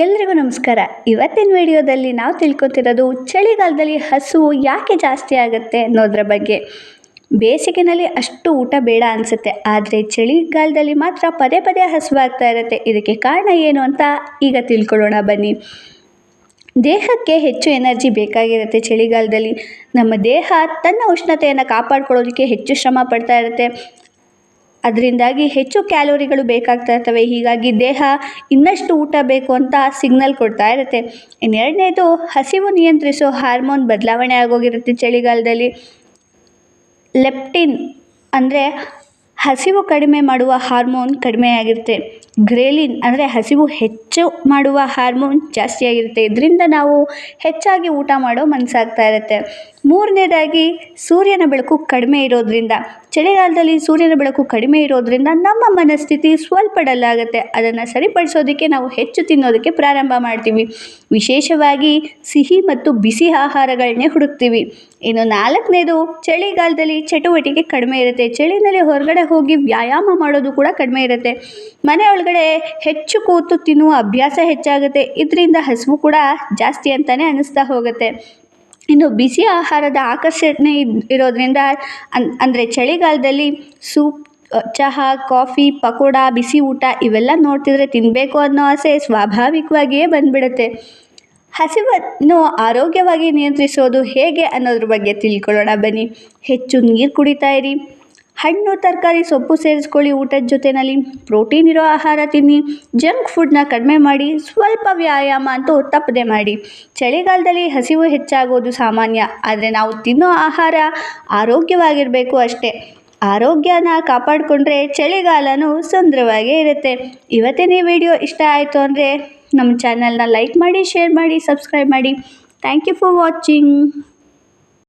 ಎಲ್ರಿಗೂ ನಮಸ್ಕಾರ. ಇವತ್ತಿನ ವಿಡಿಯೋದಲ್ಲಿ ನಾವು ತಿಳ್ಕೊತಿರೋದು ಚಳಿಗಾಲದಲ್ಲಿ ಹಸುವು ಯಾಕೆ ಜಾಸ್ತಿ ಆಗುತ್ತೆ ಅನ್ನೋದ್ರ ಬಗ್ಗೆ. ಬೇಸಿಗೆನಲ್ಲಿ ಅಷ್ಟು ಊಟ ಬೇಡ ಅನಿಸುತ್ತೆ. ಆದರೆ ಚಳಿಗಾಲದಲ್ಲಿ ಮಾತ್ರ ಪದೇ ಪದೇ ಹಸುವಾಗ್ತಾ ಇರುತ್ತೆ. ಇದಕ್ಕೆ ಕಾರಣ ಏನು ಅಂತ ಈಗ ತಿಳ್ಕೊಳ್ಳೋಣ ಬನ್ನಿ. ದೇಹಕ್ಕೆ ಹೆಚ್ಚು ಎನರ್ಜಿ ಬೇಕಾಗಿರುತ್ತೆ ಚಳಿಗಾಲದಲ್ಲಿ. ನಮ್ಮ ದೇಹ ತನ್ನ ಉಷ್ಣತೆಯನ್ನು ಕಾಪಾಡ್ಕೊಳ್ಳೋದಕ್ಕೆ ಹೆಚ್ಚು ಶ್ರಮ ಪಡ್ತಾ ಇರುತ್ತೆ. ಅದರಿಂದಾಗಿ ಹೆಚ್ಚು ಕ್ಯಾಲೋರಿಗಳು ಬೇಕಾಗ್ತಾ ಇರ್ತವೆ. ಹೀಗಾಗಿ ದೇಹ ಇನ್ನಷ್ಟು ಊಟ ಬೇಕು ಅಂತ ಸಿಗ್ನಲ್ ಕೊಡ್ತಾ ಇರುತ್ತೆ. ಇನ್ನೆರಡನೇದು, ಹಸಿವು ನಿಯಂತ್ರಿಸೋ ಹಾರ್ಮೋನ್ ಬದಲಾವಣೆ ಆಗೋಗಿರುತ್ತೆ ಚಳಿಗಾಲದಲ್ಲಿ. ಲೆಪ್ಟಿನ್ ಅಂದರೆ ಹಸಿವು ಕಡಿಮೆ ಮಾಡುವ ಹಾರ್ಮೋನ್ ಕಡಿಮೆ ಆಗಿರುತ್ತೆ. ಗ್ರೇಲಿನ್ ಅಂದರೆ ಹಸಿವು ಹೆಚ್ಚು ಮಾಡುವ ಹಾರ್ಮೋನ್ ಜಾಸ್ತಿಯಾಗಿರುತ್ತೆ ಇದರಿಂದ ನಾವು ಹೆಚ್ಚಾಗಿ ಊಟ ಮಾಡೋ ಮನಸ್ಸಾಗ್ತಾ ಇರುತ್ತೆ. ಮೂರನೇದಾಗಿ ಸೂರ್ಯನ ಬೆಳಕು ಕಡಿಮೆ ಇರೋದ್ರಿಂದ, ಚಳಿಗಾಲದಲ್ಲಿ ಸೂರ್ಯನ ಬೆಳಕು ಕಡಿಮೆ ಇರೋದ್ರಿಂದ ನಮ್ಮ ಮನಸ್ಥಿತಿ ಸ್ವಲ್ಪ ಡಲ್ ಆಗುತ್ತೆ. ಅದನ್ನು ಸರಿಪಡಿಸೋದಕ್ಕೆ ನಾವು ಹೆಚ್ಚು ತಿನ್ನೋದಕ್ಕೆ ಪ್ರಾರಂಭ ಮಾಡ್ತೀವಿ. ವಿಶೇಷವಾಗಿ ಸಿಹಿ ಮತ್ತು ಬಿಸಿ ಆಹಾರಗಳನ್ನೇ ಹುಡುಕ್ತೀವಿ. ಇನ್ನು ನಾಲ್ಕನೇದು, ಚಳಿಗಾಲದಲ್ಲಿ ಚಟುವಟಿಕೆ ಕಡಿಮೆ ಇರುತ್ತೆ. ಚಳಿನಲ್ಲಿ ಹೊರಗಡೆ ಹೋಗಿ ವ್ಯಾಯಾಮ ಮಾಡೋದು ಕೂಡ ಕಡಿಮೆ ಇರುತ್ತೆ. ಮನೆ ಹೆಚ್ಚು ಕೂತು ತಿನ್ನುವ ಅಭ್ಯಾಸ ಹೆಚ್ಚಾಗುತ್ತೆ. ಇದರಿಂದ ಹಸಿವು ಕೂಡ ಜಾಸ್ತಿ ಅಂತಲೇ ಅನ್ನಿಸ್ತಾ ಹೋಗುತ್ತೆ. ಇನ್ನು ಬಿಸಿ ಆಹಾರದ ಆಕರ್ಷಣೆ ಇರೋದ್ರಿಂದ ಅನ್, ಅಂದರೆ ಚಳಿಗಾಲದಲ್ಲಿ ಸೂಪ್ ಚಹಾ, ಕಾಫಿ, ಪಕೋಡ, ಬಿಸಿ ಊಟ ಇವೆಲ್ಲ ನೋಡ್ತಿದ್ರೆ ತಿನ್ನಬೇಕು ಅನ್ನೋ ಆಸೆ ಸ್ವಾಭಾವಿಕವಾಗಿಯೇ ಬಂದ್ಬಿಡುತ್ತೆ. ಹಸಿವನ್ನು ಆರೋಗ್ಯವಾಗಿ ನಿಯಂತ್ರಿಸೋದು ಹೇಗೆ ಅನ್ನೋದ್ರ ಬಗ್ಗೆ ತಿಳ್ಕೊಳ್ಳೋಣ ಬನ್ನಿ. ಹೆಚ್ಚು ನೀರು ಕುಡಿತಾ ಇರಿ. ಹಣ್ಣು, ತರಕಾರಿ, ಸೊಪ್ಪು ಸೇರಿಸ್ಕೊಳ್ಳಿ, ಊಟದ ಜೊತೆಯಲ್ಲಿ ಪ್ರೋಟೀನ್ ಇರೋ ಆಹಾರ ತಿನ್ನಿ. ಜಂಕ್ ಫುಡ್ನ ಕಡಿಮೆ ಮಾಡಿ, ಸ್ವಲ್ಪ ವ್ಯಾಯಾಮ ಅಂತೂ ತಪ್ಪದೆ ಮಾಡಿ. ಚಳಿಗಾಲದಲ್ಲಿ ಹಸಿವು ಹೆಚ್ಚಾಗೋದು ಸಾಮಾನ್ಯ, ಆದರೆ ನಾವು ತಿನ್ನೋ ಆಹಾರ ಆರೋಗ್ಯವಾಗಿರಬೇಕು ಅಷ್ಟೇ. ಆರೋಗ್ಯನ ಕಾಪಾಡಿಕೊಂಡ್ರೆ ಚಳಿಗಾಲನೂ ಸುಂದರವಾಗೇ ಇರುತ್ತೆ. ಇವತ್ತಿನ ಈ ವಿಡಿಯೋ ಇಷ್ಟ ಆಯಿತು ಅಂದರೆ ನಮ್ಮ ಚಾನಲ್ನ ಲೈಕ್ ಮಾಡಿ ಶೇರ್ ಮಾಡಿ ಸಬ್ಸ್ಕ್ರೈಬ್ ಮಾಡಿ. Thank you for watching